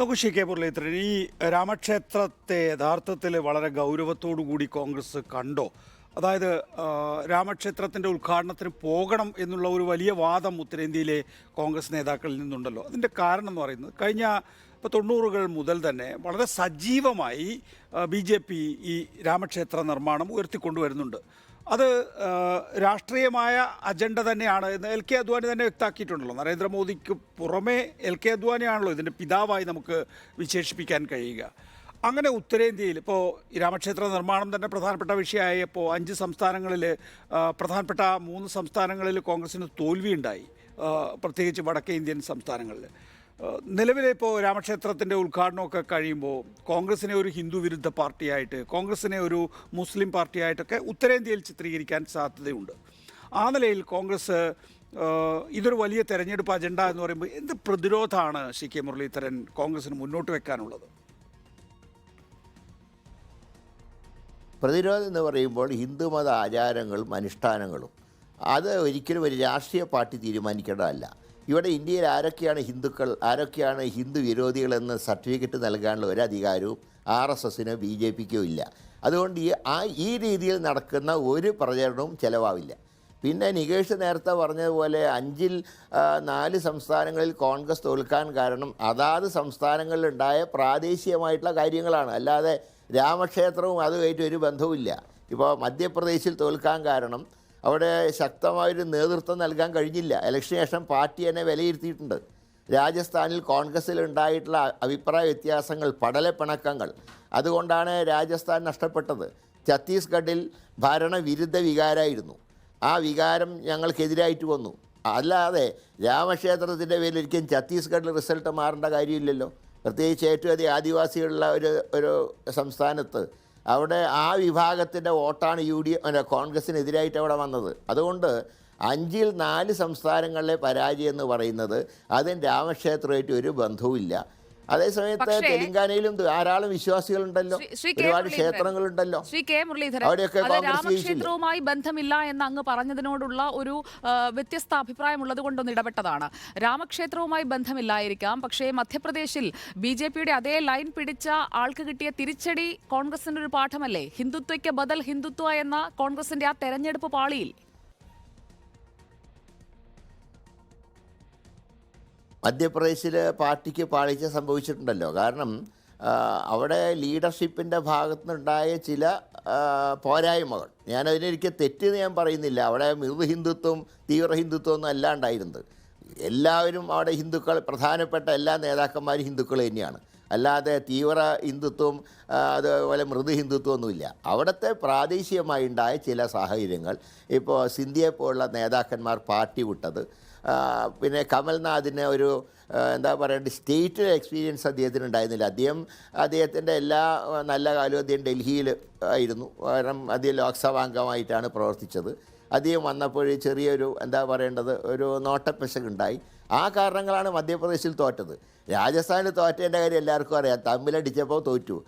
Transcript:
നോക്കൂ ശി. കെ. മുരളീധരൻ ഈ രാമക്ഷേത്രത്തെ യഥാർത്ഥത്തിൽ വളരെ ഗൗരവത്തോടു കൂടി കോൺഗ്രസ് കണ്ടോ? അതായത് രാമക്ഷേത്രത്തിന്റെ ഉദ്ഘാടനത്തിന് പോകണം എന്നുള്ള ഒരു വലിയ വാദം ഉത്തരേന്ത്യയിലെ കോൺഗ്രസ് നേതാക്കളിൽ നിന്നുണ്ടല്ലോ. അതിന്റെ കാരണം എന്ന് പറയുന്നത് കഴിഞ്ഞ ഇപ്പോൾ തൊണ്ണൂറുകൾ മുതൽ തന്നെ വളരെ സജീവമായി ബി ജെ പി ഈ രാമക്ഷേത്ര നിർമ്മാണം ഉയർത്തിക്കൊണ്ടുവരുന്നുണ്ട്. അത് രാഷ്ട്രീയമായ അജണ്ട തന്നെയാണ് എന്ന് എൽ കെ അദ്വാനി തന്നെ വ്യക്തമാക്കിയിട്ടുണ്ടല്ലോ നരേന്ദ്രമോദിക്ക് പുറമേ എൽ കെ അദ്വാനിയാണല്ലോ ഇതിന്റെ പിതാവായി നമുക്ക് വിശേഷിപ്പിക്കാൻ കഴിയുക. അങ്ങനെ ഉത്തരേന്ത്യയിൽ ഇപ്പോൾ രാമക്ഷേത്ര നിർമ്മാണം തന്നെ പ്രധാനപ്പെട്ട വിഷയമായപ്പോൾ അഞ്ച് സംസ്ഥാനങ്ങളിൽ പ്രധാനപ്പെട്ട മൂന്ന് സംസ്ഥാനങ്ങളിൽ കോൺഗ്രസിന് തോൽവിയുണ്ടായി. പ്രത്യേകിച്ച് വടക്കേ ഇന്ത്യൻ സംസ്ഥാനങ്ങളിൽ. നിലവിലെ ഇപ്പോൾ രാമക്ഷേത്രത്തിന്റെ ഉദ്ഘാടനമൊക്കെ കഴിയുമ്പോൾ കോൺഗ്രസിനെ ഒരു ഹിന്ദു വിരുദ്ധ പാർട്ടിയായിട്ട് കോൺഗ്രസിനെ ഒരു മുസ്ലിം പാർട്ടിയായിട്ടൊക്കെ ഉത്തരേന്ത്യയിൽ ചിത്രീകരിക്കാൻ സാധ്യതയുണ്ട്. ആ നിലയിൽ കോൺഗ്രസ് ഇതൊരു വലിയ തെരഞ്ഞെടുപ്പ് അജണ്ട എന്ന് പറയുമ്പോൾ എന്ത് പ്രതിരോധമാണ് സി കെ മുരളീധരൻ കോൺഗ്രസിന് മുന്നോട്ട് വെക്കാനുള്ളത്? പ്രതിരോധം എന്ന് പറയുമ്പോൾ ഹിന്ദുമത ആചാരങ്ങളും അനുഷ്ഠാനങ്ങളും. അത് ഒരിക്കലും ഒരു രാഷ്ട്രീയ പാർട്ടി തീരുമാനിക്കേണ്ടതല്ല. ഇവിടെ ഇന്ത്യയിൽ ആരൊക്കെയാണ് ഹിന്ദുക്കൾ ആരൊക്കെയാണ് ഹിന്ദു വിരോധികളെന്ന് സർട്ടിഫിക്കറ്റ് നൽകാനുള്ള ഒരു അധികാരവും ആർ എസ് എസിനോ ബി ജെ പിക്കോ ഇല്ല. അതുകൊണ്ട് ഈ ആ ഈ രീതിയിൽ നടക്കുന്ന ഒരു പ്രചരണവും ചിലവാവില്ല. പിന്നെ നികേഷ് നേരത്തെ പറഞ്ഞതുപോലെ അഞ്ചിൽ നാല് സംസ്ഥാനങ്ങളിൽ കോൺഗ്രസ് തോൽക്കാൻ കാരണം അതാത് സംസ്ഥാനങ്ങളിലുണ്ടായ പ്രാദേശികമായിട്ടുള്ള കാര്യങ്ങളാണ്. അല്ലാതെ രാമക്ഷേത്രവും അതുമായിട്ട് ഒരു ബന്ധവുമില്ല. ഇപ്പോൾ മധ്യപ്രദേശിൽ തോൽക്കാൻ കാരണം അവിടെ ശക്തമായൊരു നേതൃത്വം നൽകാൻ കഴിഞ്ഞില്ല. ഇലക്ഷന് ശേഷം പാർട്ടി തന്നെ വിലയിരുത്തിയിട്ടുണ്ട്. രാജസ്ഥാനിൽ കോൺഗ്രസ്സിൽ ഉണ്ടായിട്ടുള്ള അഭിപ്രായ വ്യത്യാസങ്ങൾ പടലപ്പിണക്കങ്ങൾ. അതുകൊണ്ടാണ് രാജസ്ഥാൻ നഷ്ടപ്പെട്ടത്. ഛത്തീസ്ഗഡിൽ ഭരണവിരുദ്ധ വികാരമായിരുന്നു ആ വികാരം ഞങ്ങൾക്കെതിരായിട്ട് വന്നു. അല്ലാതെ രാമക്ഷേത്രത്തിന്റെ പേരിലിരിക്കും ഛത്തീസ്ഗഡിൽ റിസൾട്ട് മാറേണ്ട കാര്യമില്ലല്ലോ. പ്രത്യേകിച്ച് ഏറ്റവും അധികം ആദിവാസികളുള്ള ഒരു ഒരു സംസ്ഥാനത്ത് അവിടെ ആ വിഭാഗത്തിന്റെ വോട്ടാണ് യു ഡി എഫ് കോൺഗ്രസിനെതിരായിട്ട് അവിടെ വന്നത്. അതുകൊണ്ട് അഞ്ചിൽ നാല് സംസ്ഥാനങ്ങളിലെ പരാജയം എന്ന് പറയുന്നത് അതിന് രാമക്ഷേത്രമായിട്ട് ഒരു ബന്ധവുമില്ല. അതേസമയത്ത് തെലങ്കാനയിലും ധാരാളം വിശ്വാസികളുണ്ടല്ലോ. ഒരുപാട്. ക്ഷേത്രങ്ങളുണ്ടല്ലോ. ശ്രീ കെ മുരളീധരൻ അവിടെയൊക്കെ? രാമക്ഷേത്രവുമായി ബന്ധമില്ല എന്ന് അങ്ങ് പറഞ്ഞതിനോടുള്ള ഒരു വ്യത്യസ്ത അഭിപ്രായമുള്ളത് കൊണ്ടൊന്ന് ഇടപെട്ടതാണ്. രാമക്ഷേത്രവുമായി ബന്ധമില്ലായിരിക്കാം. പക്ഷേ മധ്യപ്രദേശിൽ ബി ജെ പിയുടെ അതേ ലൈൻ പിടിച്ച ആൾക്ക് കിട്ടിയ തിരിച്ചടി കോൺഗ്രസിന്റെ ഒരു പാഠമല്ലേ? ഹിന്ദുത്വയ്ക്ക് ബദൽ ഹിന്ദുത്വ എന്ന കോൺഗ്രസിന്റെ ആ തെരഞ്ഞെടുപ്പ് പാളിയിൽ മധ്യപ്രദേശിൽ പാർട്ടിക്ക് പാളിച്ച സംഭവിച്ചിട്ടുണ്ടല്ലോ. കാരണം അവിടെ ലീഡർഷിപ്പിന്റെ ഭാഗത്തുനിന്നുണ്ടായ ചില പോരായ്മകൾ. ഞാനതിനൊരിക്കൽ തെറ്റെന്ന് ഞാൻ പറയുന്നില്ല. അവിടെ മൃദു ഹിന്ദുത്വം തീവ്ര ഹിന്ദുത്വം ഒന്നും അല്ല ഉണ്ടായിരുന്നത് എല്ലാവരും അവിടെ ഹിന്ദുക്കൾ പ്രധാനപ്പെട്ട എല്ലാ നേതാക്കന്മാരും ഹിന്ദുക്കൾ തന്നെയാണ്. അല്ലാതെ തീവ്ര ഹിന്ദുത്വം അതുപോലെ മൃദു ഹിന്ദുത്വം ഒന്നുമില്ല. അവിടുത്തെ പ്രാദേശികമായി ഉണ്ടായ ചില സാഹചര്യങ്ങൾ ഇപ്പോൾ സിന്ധ്യയെ പോലുള്ള നേതാക്കന്മാർ പാർട്ടി വിട്ടത് പിന്നെ കമൽനാഥിന് ഒരു എന്താ പറയേണ്ടത് സ്റ്റേറ്റ് എക്സ്പീരിയൻസ് അദ്ദേഹത്തിന് ഉണ്ടായിരുന്നില്ല. അദ്ദേഹം അദ്ദേഹത്തിന്റെ എല്ലാ നല്ല കാലവും അദ്ദേഹം ഡൽഹിയിൽ ആയിരുന്നു. കാരണം അദ്ദേഹം ലോക്സഭാ അംഗമായിട്ടാണ് പ്രവർത്തിച്ചത്. അദ്ദേഹം വന്നപ്പോൾ ചെറിയൊരു എന്താ പറയേണ്ടത് ഒരു നോട്ടപ്പിശകുണ്ടായി. ആ കാരണങ്ങളാണ് മധ്യപ്രദേശിൽ തോറ്റത്. രാജസ്ഥാനിൽ തോറ്റേന്റെ കാര്യം എല്ലാവർക്കും അറിയാം. തമ്മിലടിച്ചപ്പോൾ തോറ്റു.